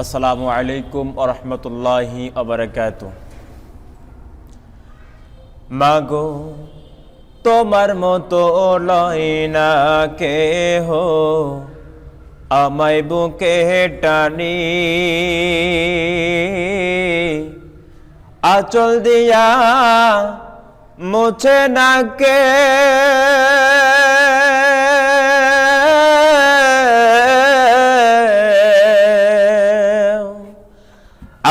আসসালামু আলাইকুম আরহামতুল্লাহি আবরকাত মাগো, তোমার মতো লয় না কে হো আমায় বুকে টানি। আচল দিয়া মুছে না কে।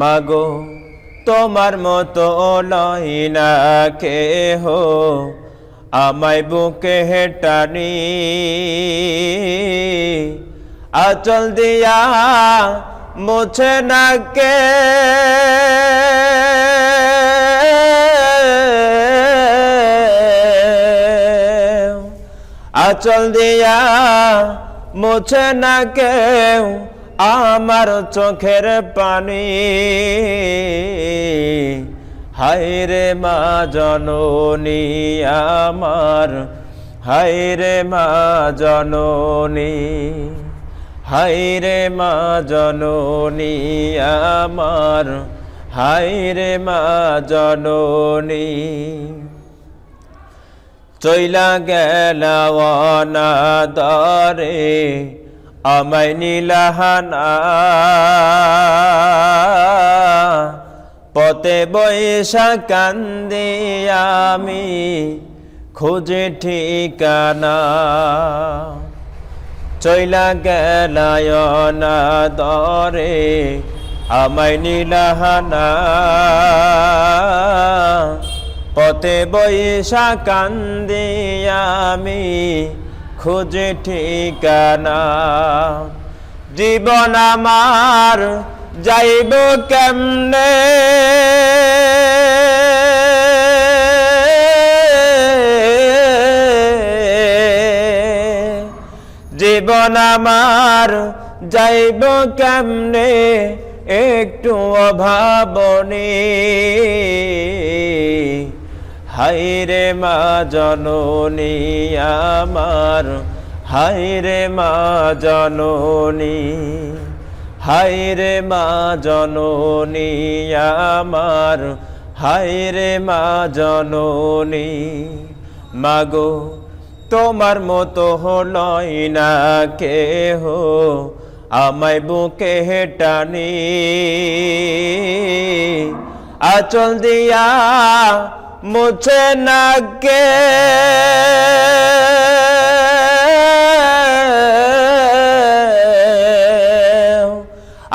মাগো, তোমার মতো লয় না হো আমায় বুকে হেটানি। আচল দিয়া মুছে না কে আচল দিয়া মুছে না কেউ আমার চোখের পানি। হাইরে মা জননী আমার হাইরে মা জননী হাইরে মা জননী আমার হাইরে মা জননী। চইলা গেলাওয়ানা দরে আমায় নীলাহানা। পতে বৈশা কান্দি আমি খুঁজে ঠিকানা। চইলা গেলায়না দরে আমায় নীলাহানা। পথে বৈশা কান্দি আমি খুঁজে ঠিকানা। জীবন আমার যাইব কেমনে? জীবন আমার যাইব কেমনে? একটু অভাবনী হাইরে মা জননী আমার হাইরে মা জননী হাইরে মা জননী আমার হাইরে মা জননী। মাগো, তোমার মতো হলই না কে হো আমায় বুকে হেটানি। আচল দিয়া মুছে না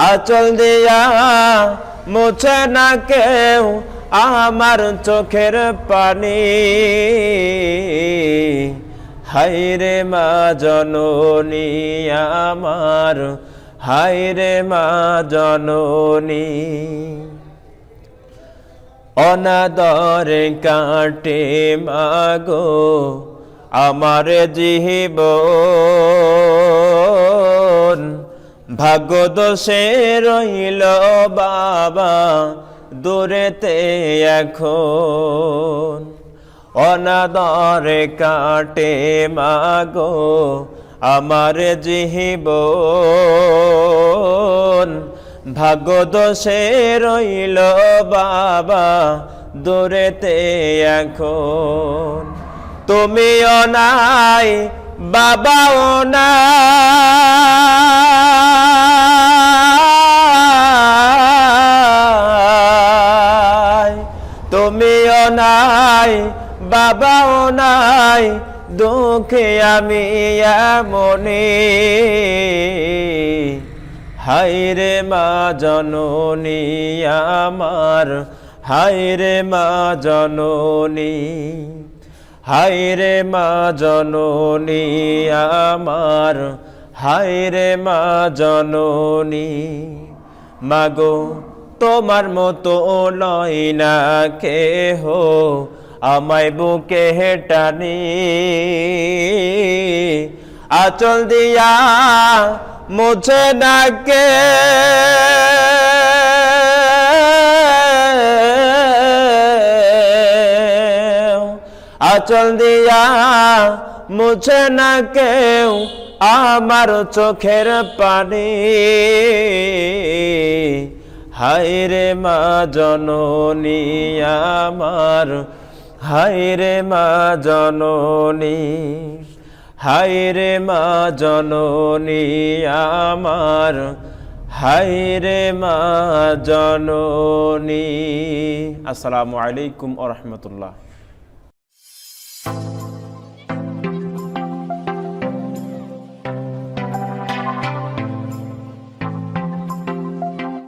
আচল দিয়া মুছে না কেউ আমার চোখের পানি। হাইরে মা জননী আমার হাইরে মা জননী। অনাদরে কাটে মাগো, আমার জীব ভাগ্য দোষে রইল বাবা দূরেতে এখন। অনাদরে কাটে মাগো, আমার জীব ভাগ্য দোষে রইল বাবা দূরেতে এখন। তুমিও নাই, বাবাও নাই। তুমিও নাই, বাবাও নাই, দুঃখে আমি মনে হাইরে মা জননী আমার হাইরে মা জননী হাইরে মা জননী আমার হাইরে মা জননী। মাগো, তোমার মতো নয় না কেহ, আমায় বুকে হেটানি। আচল দিয়া মুছে না কে আচল দিয়া মুছে না কেউ আমার চোখের পানি। হায় রে মা জননী আমার, হায় রে মা জননী। হায় রে মা জননী আমার হাই রে মা জননী। আসসালামু আলাইকুম আ রহমতুল্লাহ।